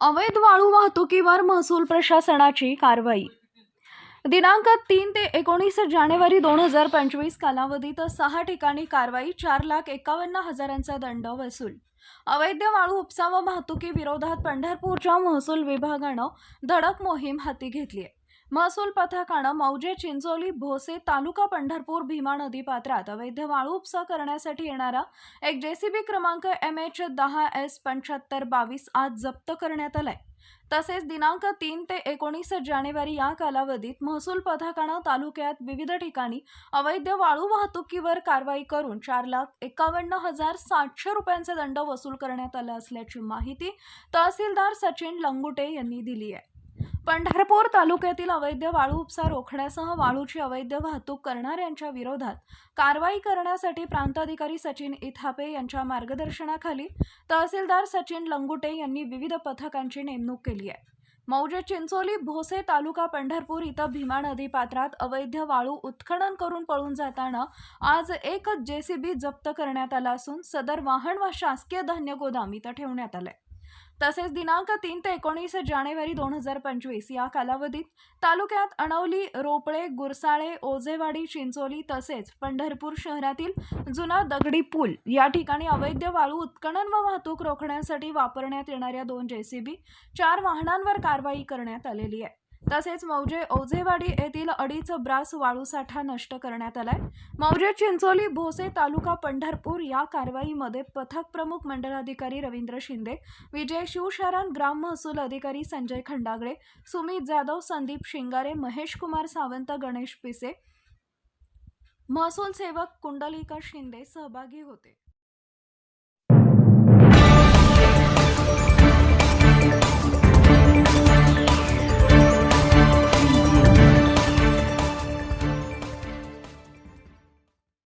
अवैध वाळू वाहतुकीवर महसूल प्रशासनाची कारवाई. दिनांक तीन ते एकोणीस जानेवारी दोन हजार पंचवीस कालावधीत सहा ठिकाणी कारवाई चार लाख एकावन्न हजारांचा दंड वसूल. अवैध वाळू उपसा व वाहतुकी विरोधात पंढरपूरच्या महसूल विभागानं धडक मोहीम हाती घेतली आहे महसूल पथकानं मौजे चिंचोली भोसे तालुका पंढरपूर भीमा नदी पात्रात अवैध वाळू उपसा करण्यासाठी येणारा एक जेसीबी क्रमांक एम एच दहा एस पंच्याहत्तर बावीस आज जप्त करण्यात आलाय. तसेच दिनांक तीन ते एकोणीस जानेवारी या कालावधीत महसूल पथकानं तालुक्यात विविध ठिकाणी अवैध वाळू वाहतुकीवर कारवाई करून चार लाख एकावन्न हजार सातशे रुपयांचा दंड वसूल करण्यात आला असल्याची माहिती तहसीलदार सचिन लंगुटे यांनी दिली आहे. पंढरपूर तालुक्यातील अवैध वाळू उपसा रोखण्यासह वाळूची अवैध वाहतूक करणाऱ्यांच्या विरोधात कारवाई करण्यासाठी प्रांताधिकारी सचिन इथापे यांच्या मार्गदर्शनाखाली तहसीलदार सचिन लंगुटे यांनी विविध पथकांची नेमणूक केली आहे. मौजे चिंचोली भोसे तालुका पंढरपूर इथं भीमा नदी पात्रात अवैध वाळू उत्खनन करून पळून जाताना आज एक जेसीबी जप्त करण्यात आला असून सदर वाहन व शासकीय धान्य गोदाम इथं ठेवण्यात आलंय. तसेच दिनांक तीन ते एकोणीस जानेवारी दोन हजार पंचवीस या कालावधीत तालुक्यात अणवली रोपळे गुरसाळे ओझेवाडी चिंचोली तसेच पंढरपूर शहरातील जुना दगडी पूल या ठिकाणी अवैध वाळू उत्खनन व वाहतूक रोखण्यासाठी वापरण्यात येणाऱ्या दोन जेसीबी चार वाहनांवर कारवाई करण्यात आलेली आहे. तसेच मौजे ओझेवाडी येथील अडीच ब्रास वाळू साठा नष्ट करण्यात आलाय. मौजे चिंचोली भोसे तालुका पंढरपूर या कारवाईमध्ये पथक प्रमुख मंडलाधिकारी रवींद्र शिंदे विजय शिवशरण ग्राम महसूल अधिकारी संजय खंडागळे सुमित जाधव संदीप शिंगारे महेश कुमार सावंत गणेश पिसे महसूल सेवक कुंडलिका शिंदे सहभागी होते.